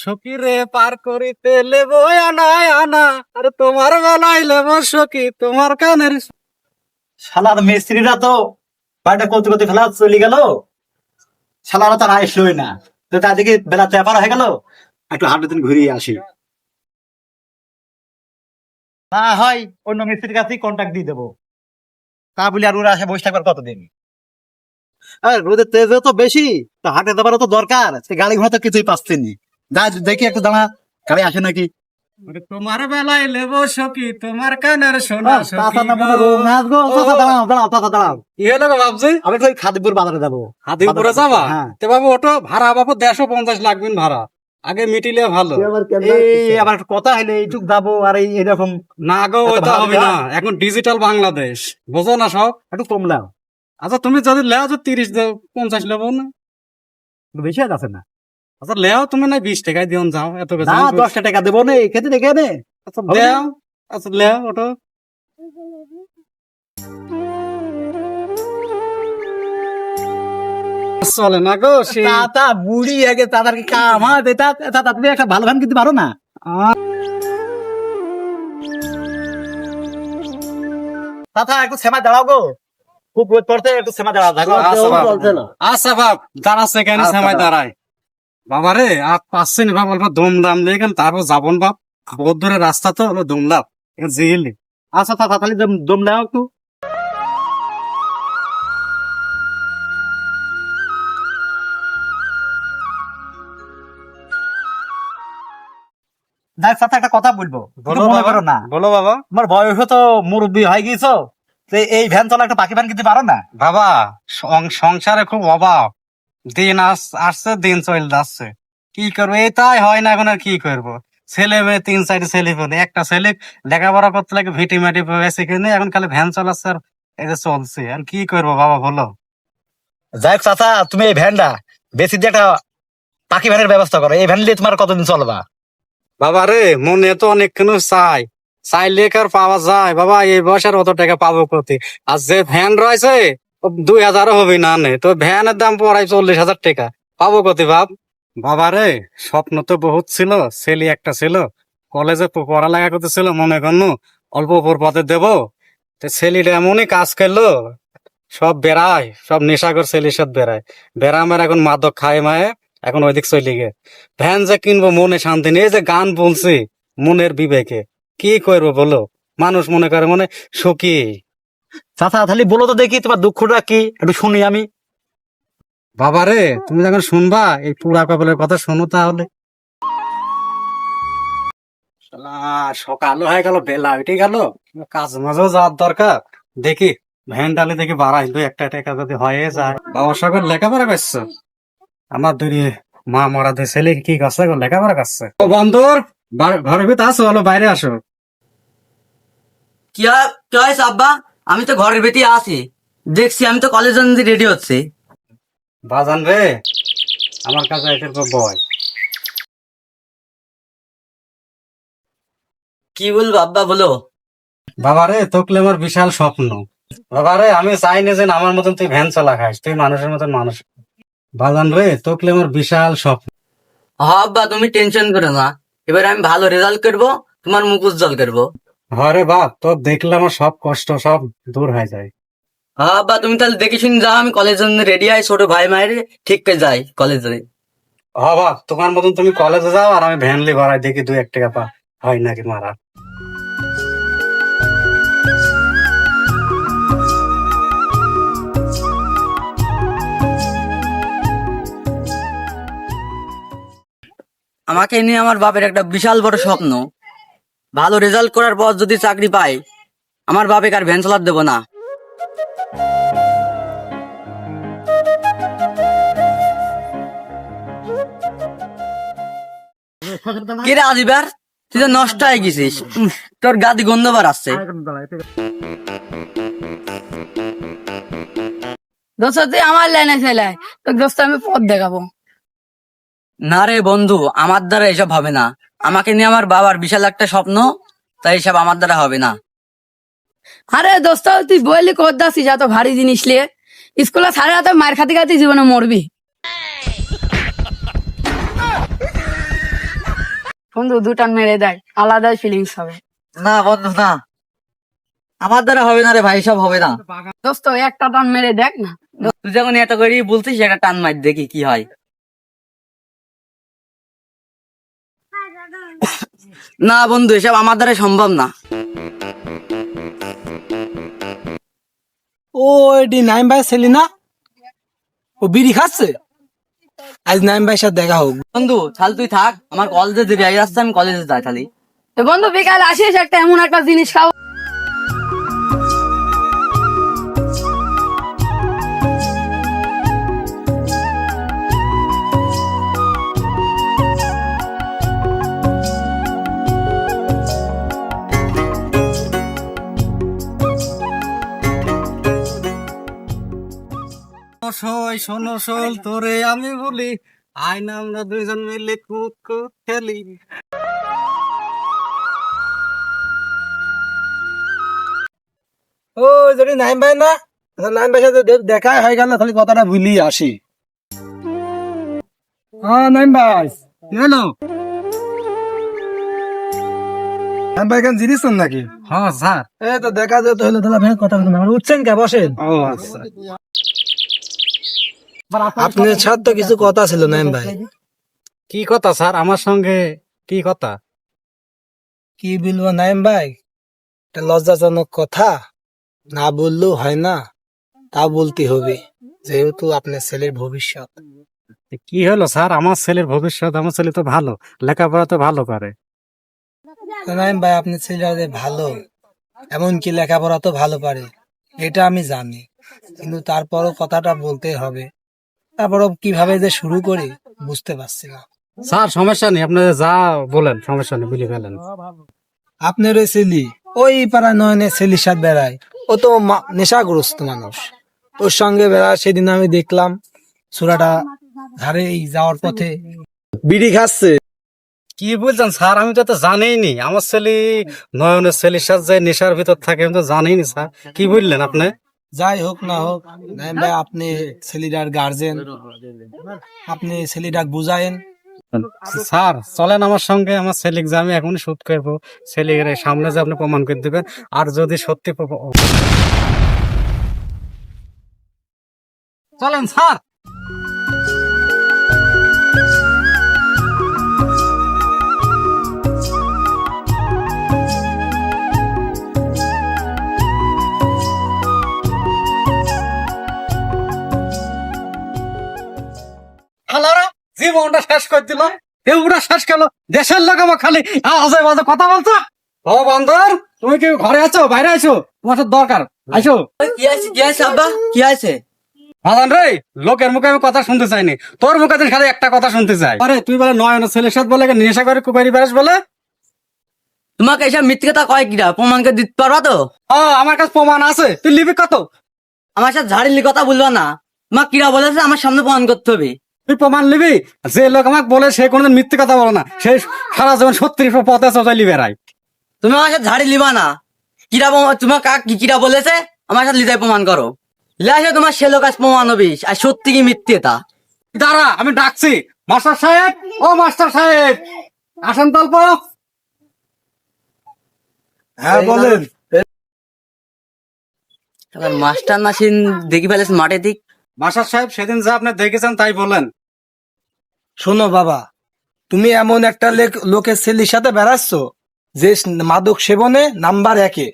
সখী রে পার করিতে লেব আনায় আনা, আর তোমার বেলায় লেব সখী, তোমার কানের শালার মিস্ত্রিরা তো বাড়িটা চলে গেল। শালারা তো আর আসলোই না। তো তাদেরকে বেলা চেপার হয়ে গেল, একটু হাঁটু দিন ঘুরিয়ে আসি। না হয় অন্য মিস্ত্রির কাছেই কন্ট্যাক্ট দিয়ে দেবো। তা বলি আর ওরা আসে বসে থাকবার কতদিন? আর রোদের তেজ তো বেশি, তো হাটে দেবারও তো দরকার গাড়ি ঘোড়া তো কিছুই পাচ্ছে দেখি একটু দাঁড়া। গাড়ি আসে নাকি? তোমার বেলায় লেব সখী তোমার কানের সোনা আমি তো খাদিপুর বাজারে যাব। হাদিমপুরে যাবা? হ্যাঁ। তে বাবু ওটো ভাড়া বাবু দেড়শো পঞ্চাশ লাগবেন ভাড়া। আগে মিটিলে ভালো। এই আবার কথা হইলে এইটুক যাব আর এই এরকম। না গো ভাড়া হবে না। এখন ডিজিটাল বাংলাদেশ। বোঝো না সব? একটু কমলাম আচ্ছা তুমি যদি লেও তো তিরিশ দাও পঞ্চাশ লেবো না। বেশি আছে না। আচ্ছা লেও তুমি না বিশ টাকায় দিও যাও এত না দশটা টাকা দেবো নে খেতে দেখে নে আচ্ছা লেও আচ্ছা লেও ওটো চলে না গো সে বুড়ি আগে তাদেরকে কাম হ্যাঁ তা তুমি একটা ভালো ভ্যান কিনতে পারো না? তাতা একটু সেমা দাঁড়াও গো। খুব রোদ পড়তে একটু সেমা দাঁড়াও আচ্ছা বাপ। আচ্ছা বাপ দাঁড়াচ্ছে কেন আচ্ছা, সময় বাপ। দাঁড়ায়। বাবা রে আর পাচ্ছে না বাপ অল্প দম দাম দিয়ে কেন তারপর যাবন বাপ বহুত দূরে রাস্তা তো হলো দম লাভ জিগেলি আচ্ছা তাতা তাহলে দম দাও একটু। দেখ সাথে একটা কথা বলব। বলো মনে বাবা। করো না। বলো বাবা। তোমার বয়সও তো মুরব্বী হয়ে গিয়েছো। তো এই ভ্যান চলা একটা পাখি ভ্যান কিনতে পারো না? বাবা সং- সংসারে খুব অভাব। দিন আস- আসছে দিন চলে যাচ্ছে। কি করব? এই তাই হয় না এখন আর কি করব? ছেলে মেয়ে তিন চারটে ছেলে পেলে একটা ছেলে লেখাপড়া করতে লাগে ভিটি মাটি বেশি কিনে এখন খালি ভ্যান চালাচ্ছে আর এই যে চলছে। আর কি করব বাবা বলো? যাই হোক চাচা তুমি এই ভ্যানটা বেশি দিয়ে একটা পাখি ভ্যানের ব্যবস্থা করো। এই ভ্যান দিয়ে তোমার কতদিন চলবা? বাবা রে মনে তো অনেক কিছু চাই। চাইলে কার পাওয়া যায়? বাবা এই বয়সের অত টাকা পাবো কতি আর যে ভ্যান রয়েছে দুই হাজারও হবে না নে। তো ভ্যানের দাম পড়াই চল্লিশ হাজার টাকা। পাবো কতি ভাব বাবা রে, স্বপ্ন তো বহুত ছিল, ছেলে একটা ছিল। কলেজে পড়ালেখা করতেছিল, মনে করনু, অল্প উপর পথে দেব। তো ছেলেটা এমনই কাজ করল, সব বেড়ায়, সব নেশাকর ছেলের সাথে বেড়ায়। বেড়ামের এখন মাদক খায় মায়ে, এখন ওইদিক চলে গে ভ্যান যে কিনবো মনে শান্তি নেই যে গান বলছি মনের বিবেকে। কি করব বলো? মানুষ মনে করে মনে, সুখী। চাচা তাহলে বলো তো দেখি তোমার দুঃখটা কি? একটু শুনি আমি। বাবা রে তুমি যখন শুনবা এই পুরা কপালের কথা শোনো তাহলে। শালা, সকালও হয়ে গেল বেলা উঠে গেল। কাজ মাঝেও যাওয়ার দরকার। দেখি ভ্যান ডালে দেখি বাড়াই দুই একটা টাকা যদি হয়ে যায়। বাবা সকল লেখাপড়া করছ? আমার দুই মা মরা দুই ছেলে কি করছে লেখাপড়া করছে? ও বন্ধুর ঘরের ভিতরে আসো হলো বাইরে আসো। কি হয়- কি হয়েছে আব্বা আমি তো ঘরের ভিতরে আছি। দেখছি আমি তো কলেজ রেডি হচ্ছে। বাজান রে আমার কাছে একের পর বয়। কি বলব আব্বা বলো। বাবারে তোকলে আমার বিশাল স্বপ্ন। বাবা রে আমি চাই না যে আমার মতন তুই ভ্যান চালা খাস তুই মানুষের মতন মানুষ। বাজান রে তোকলে আমার বিশাল স্বপ্ন। হ্যাঁ আব্বা তুমি টেনশন করো না। এবার আমি ভালো রেজাল্ট করব তোমার মুখ উজ্জ্বল করব। ঘরে বাপ তোর দেখলে আমার সব কষ্ট সব দূর হয়ে যায়। হ্যাঁ আব্বা তুমি তাহলে দেখে শুনে যাও আমি কলেজ রেডি আই ছোট ভাই মায়ের ঠিক করে যাই কলেজে হ বাপ তোমার মতন তুমি কলেজে যাও আর আমি ভ্যানলি ভরাই দেখি দুই এক টাকা পা হয় নাকি মারা। আমাকে নিয়ে আমার বাপের একটা বিশাল বড় স্বপ্ন। ভালো রেজাল্ট করার পর যদি চাকরি পাই, আমার বাপে আর ভ্যান চালাতে দেবো না। কি রে আজিবার তুই তো নষ্ট হয়ে গেছিস। তোর গাদি গন্ধবার আসছে। দোস্ত, তুই আমার লাইনে ফেলায় তো দোস্ত, আমি পথ দেখাবো। না রে বন্ধু, আমার দ্বারা এসব হবে না। আমাকে নিয়ে আমার বাবার বিশাল একটা স্বপ্ন তাই এসব আমার দ্বারা হবে না। আরে দোস্ত তুই বললি কোথাসি যা তো ভারী জিনিস লিয়ে স্কুলে সাড়ে রাতে মার খাতে খাতে জীবনে মরবি। বন্ধু দুটান মেরে দেখ আলাদাই ফিলিংস হবে। না বন্ধু না। আমার দ্বারা হবে না রে ভাই সব হবে না। দোস্ত একটা টান মেরে দেখ না। তুই যখন এত করে বলছিস একটা টান মার দেখি কি হয়। না বন্ধু এসব আমার দ্বারা সম্ভব না। ও এটি নাইম ভাই ছেলে না? ও বিড়ি খাচ্ছে? আজ নাইম ভাইয়ের সাথে দেখা হোক। বন্ধু তাহলে তুই থাক আমার কলেজে দেবে আজ আসছে আমি কলেজে যাই তাহলে। বন্ধু বিকাল আসিস একটা এমন একটা জিনিস খাও সই শোনো শোল তোরে আমি বলি আয় না আমরা দুইজন মিলে কুত কুত খেলি। ও যদি নাইম ভাই না নাইম ভাইয়ের সাথে দেখা হয়ে গেল তাহলে কথাটা ভুলি আসি। হ্যাঁ নাইম ভাই নাইম ভাই কেন জিনিস নাকি? হ্যাঁ স্যার। এ তো দেখা যেতে হলো তাহলে ভাই কথা বলতে উঠছেন কে? বসেন। ও আচ্ছা। আপনার সাথে তো কিছু কথা ছিল নাইম ভাই। কি কথা স্যার? আমার সঙ্গে কি কথা? কি বলব নাইম ভাই? একটা লজ্জাজনক কথা। না বললেও হয় না তা বলতে হবে। যেহেতু আপনার ছেলের ভবিষ্যৎ। কি হলো স্যার? আমার ছেলের ভবিষ্যৎ আমার ছেলে তো ভালো লেখাপড়া তো ভালো করে। নাইম ভাই আপনার ছেলে যে ভালো। এমনকি লেখাপড়া তো ভালো পারে এটা আমি জানি। কিন্তু তারপরও কথাটা বলতে হবে। তারপরও কীভাবে যে শুরু করি বুঝতে পারছি না। স্যার সমস্যা নেই আপনি যা বলেন সমস্যা নেই বুঝে ফেলেন। আপনার ওই ছেলি ওই পাড়া নয়নে ছেলির সাথে বেড়ায়। ও তো নেশাগ্রস্ত মানুষ। ওর সঙ্গে বেড়ায় সেদিন আমি দেখলাম সুরাটা ধারে এই যাওয়ার পথে বিড়ি খাচ্ছে। কি বলছেন স্যার? আমি তো তো জানিই নি আমার ছেলে নয়নের ছেলের সাথে যে নেশার ভিতর থাকে আমি তো জানিই নি স্যার। কি বললেন আপনি? যাই হোক না হোক ভাই আপনি ছেলেটার গার্জেন আপনি ছেলেটাকে বুঝায়েন। স্যার, চলেন আমার সঙ্গে, আমার ছেলে আমি এখন শুট করব ছেলে সামনে যে আপনি প্রমাণ করে দেবেন, আর যদি সত্যি চলেন, স্যার! জীবনটা শেষ করে দিল। এগুলা শেষ গেল দেশের লোক আমার খালি আজে বাজে কথা বলছো ও বন্ধর তুমি কি ঘরে আছো? বাইরে আছো? তোমার সাথে দরকার। আইসো। কি আছে কি আছে আব্বা? কি আছে? রে লোকের মুখে আমি কথা শুনতে চাইনি। তোর মুখে খালি একটা কথা শুনতে চাই। আরে তুই বলে নয়ন ছেলের সাথে বলে নেশা করে কুকারি বেড়াস বলে? তোমাকে এসব মিথ্যে কথা কয় কিরা? প্রমাণকে দিতে পারবা তো? ও আমার কাছে প্রমাণ আছে। তুই লিবি কত? আমার সাথে ঝাড়িলি কথা বলবা না। মা কিরা বলেছে আমার সামনে প্রমাণ করতে হবে। তুই প্রমাণ লিবি যে লোক আমাকে বলে সে কোনোদিন মিথ্যে কথা বলে না। সে সারা জীবন সত্যি পথে চলে বেড়ায় তুমি আমার সাথে ঝাড়ি লিবা না। কিরা তোমার কাক কি কিরা বলেছে? আমার সাথে লিজাই প্রমাণ করো। লাসে তোমার সে লোক আজ প্রমাণ হবে। আর সত্যি কি মিথ্যে তা দাঁড়া আমি ডাকছি। মাস্টার সাহেব? ও মাস্টার সাহেব! আসেন তল্প হ্যাঁ বলেন। মাস্টার নাসিন দেখি ফেলেছে মাঠে দিক। মাস্টার সাহেব সেদিন যা আপনি দেখেছেন তাই বলেন। শোনো বাবা, তুমি এমন একটা লেক- লোকের ছেলের সাথে বেড়াচ্ছ, যে মাদক সেবনে নাম্বার একে।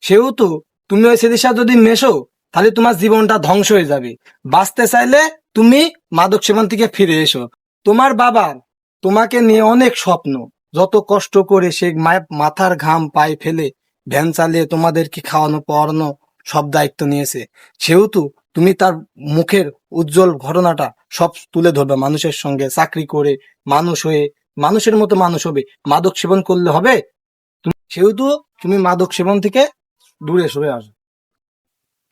সেহেতু তুমি ওই ছেলের সাথে যদি মেশো, তাহলে তোমার জীবনটা ধ্বংস হয়ে যাবে। বাঁচতে চাইলে তুমি মাদক সেবন থেকে ফিরে এসো। তোমার বাবার তোমাকে নিয়ে অনেক স্বপ্ন। যত কষ্ট করে সে মাথার ঘাম পায়ে ফেলে ভ্যান চালিয়ে তোমাদেরকে খাওয়ানো, পড়ানো সব দায়িত্ব নিয়েছে। সেহেতু তুমি তার মুখের উজ্জ্বল ঘটনাটা সব তুলে ধরবে। মানুষের সঙ্গে চাকরি করে মানুষ হয়ে মানুষের মতো মানুষ হবে। মাদক সেবন করলে হবে? সেহেতু তুমি মাদক সেবন থেকে দূরে সরে আসো।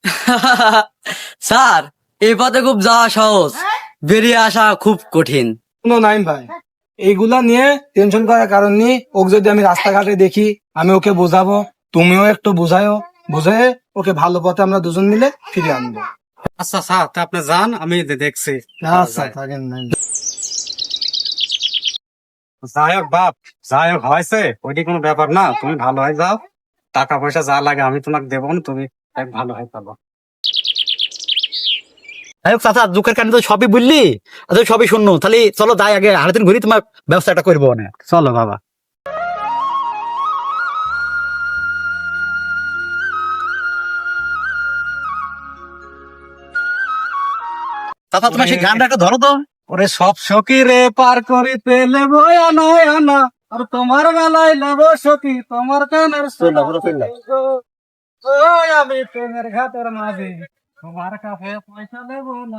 স্যার এই পথে খুব যাওয়া সহজ। বেরিয়ে আসা খুব কঠিন। কোনো নাইম ভাই এইগুলা নিয়ে টেনশন করার কারণ নেই। ওকে যদি আমি রাস্তাঘাটে দেখি আমি ওকে বোঝাবো। তুমিও একটু বুঝায় ওকে ভালো পথে আমরা দুজন মিলে ফিরে আনব। আচ্ছা স্যার তা আপনি যান আমি দেখছি। যাই হোক বাপ যাই হোক হয়েছে। ওইটি কোনো ব্যাপার না তুমি ভালো হয়ে যাও। টাকা পয়সা যা লাগে আমি তোমাকে দেবো না তুমি ভালো হয়ে পাবো যাই হোক চাচা দুঃখের কারণে তো সবই বুঝলি? আচ্ছা সবই শুনলো তাহলে চলো যাই আগে হাড়ে দিন ঘুরি তোমার ব্যবসাটা করব না চলো বাবা। চাচা তোমার সেই গানটা একটু ধরো তো। ওরে সব সখী রে পার করিতে লেব আনা আনা। আর তোমার বেলায় লেব সখী তোমার কানের আমি প্রেমের ঘাটের মাঝে তোমার কাছে পয়সা নেব না।